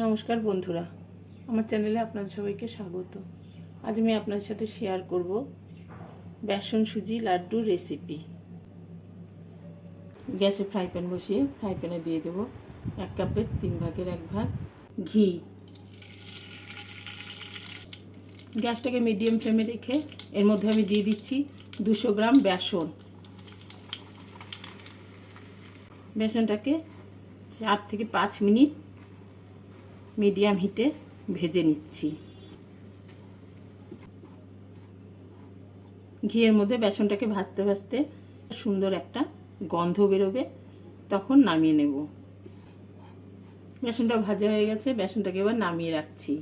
নমস্কার বন্ধুরা, আমার চ্যানেলে আপনাদের সবাইকে স্বাগত। আজ আমি আপনাদের সাথে শেয়ার করব বেসন সুজি লাড্ডুর রেসিপি গ্যাসে ফ্রাই প্যান বসিয়ে ফ্রাই প্যানে দিয়ে দেব এক কাপের তিন ভাগের এক ভাগ ঘি। গ্যাসটাকে মিডিয়াম ফ্লেমে রেখে এর মধ্যে আমি দিয়ে দিচ্ছি দুশো গ্রাম বেসন। বেসনটাকে চার থেকে পাঁচ মিনিট মিডিয়াম হিটে ভেজে নিচ্ছি। ঘিয়ের মধ্যে বেসনটাকে ভাজতে ভাজতে সুন্দর একটা গন্ধ বেরোবে, তখন নামিয়ে নেব। বেসনটা ভাজা হয়ে গেছে, বেসনটাকে এবার নামিয়ে রাখছি।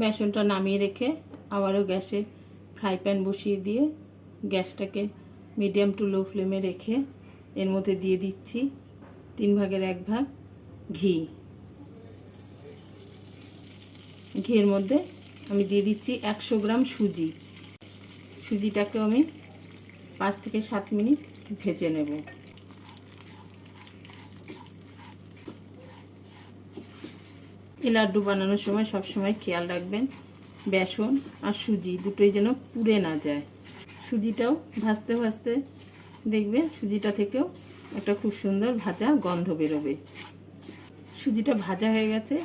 বেসনটা নামিয়ে রেখে আবারও গ্যাসে ফ্রাই প্যান বসিয়ে দিয়ে গ্যাসটাকে মিডিয়াম টু লো ফ্লেমে রেখে এর মধ্যে দিয়ে দিচ্ছি তিন ভাগের এক ভাগ ঘি। ঘিয়ের মধ্যে আমি দিয়ে দিচ্ছি একশো গ্রাম সুজি। সুজিটাকেও আমি পাঁচ থেকে সাত মিনিট ভেজে নেব। এই লাড্ডু বানানোর সময় সব সময় খেয়াল রাখবেন, বেসন আর সুজি দুটোই যেন পুড়ে না যায়। সুজিটাও ভাজতে ভাজতে দেখবে সুজিটা থেকেও একটা খুব সুন্দর ভাজা গন্ধ বেরোবে। সুজিটা ভাজা হয়ে গেছে,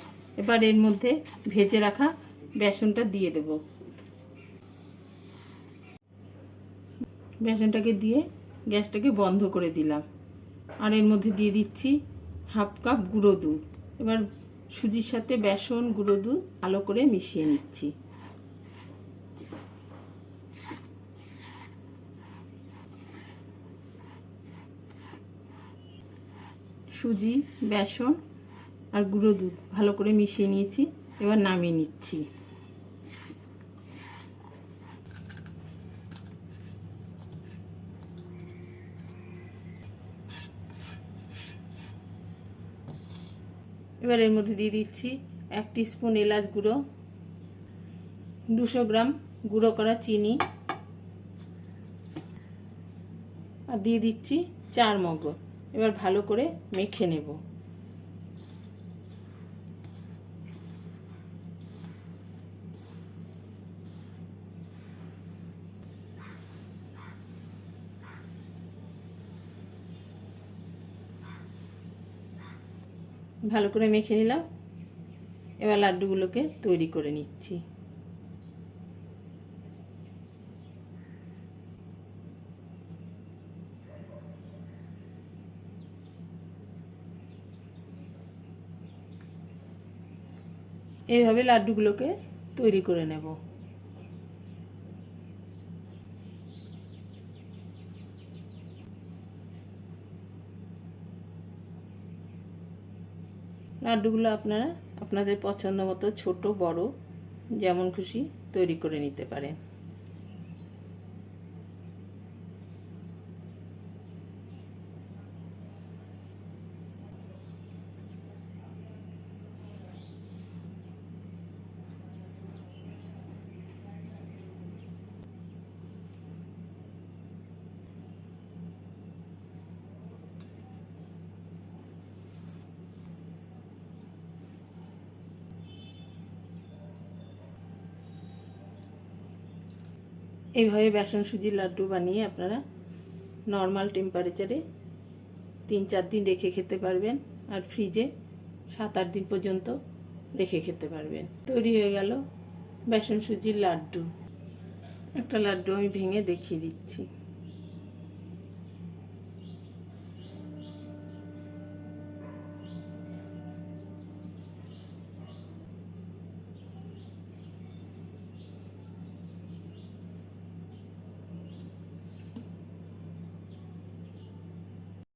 এবার এর মধ্যে ভেজে রাখা বেসনটা দিয়ে দেব। বেসনটাকে দিয়ে গ্যাসটাকে বন্ধ করে দিলাম। আর এর মধ্যে দিয়ে দিচ্ছি হাফ কাপ গুঁড়ো দুধ। এবার সুজির সাথে বেসন, গুঁড়ো দুধ ভালো করে মিশিয়ে নিচ্ছি। সুজি, বেসন আর গুঁড়ো দুধ ভালো করে মিশিয়ে নিয়েছি, এবার নামিয়ে নিচ্ছি। এবার এর মধ্যে দিয়ে দিচ্ছি এক স্পুন এলাচ গুঁড়ো, দুশো গ্রাম গুঁড়ো করা চিনি, আর দিয়ে দিচ্ছি চার মগজ। এবার ভালো করে মেখে নেব। ভালো করে মেখে নিলাম। এবার লাড্ডুগুলোকে তৈরি করে নিচ্ছি। এইভাবে লাড্ডুগুলোকে তৈরি করে নেব। লাড্ডুগুলো আপনারা আপনাদের পছন্দ মতো ছোট, বড়, যেমন খুশি তৈরি করে নিতে পারেন। এইভাবে বেসন সুজির লাড্ডু বানিয়ে আপনারা নর্মাল টেম্পারেচারে তিন চার দিন রেখে খেতে পারবেন আর ফ্রিজে সাত আট দিন পর্যন্ত রেখে খেতে পারবেন। তৈরি হয়ে গেল বেসন সুজির লাড্ডু। একটা লাড্ডু আমি ভেঙে দেখিয়ে দিচ্ছি।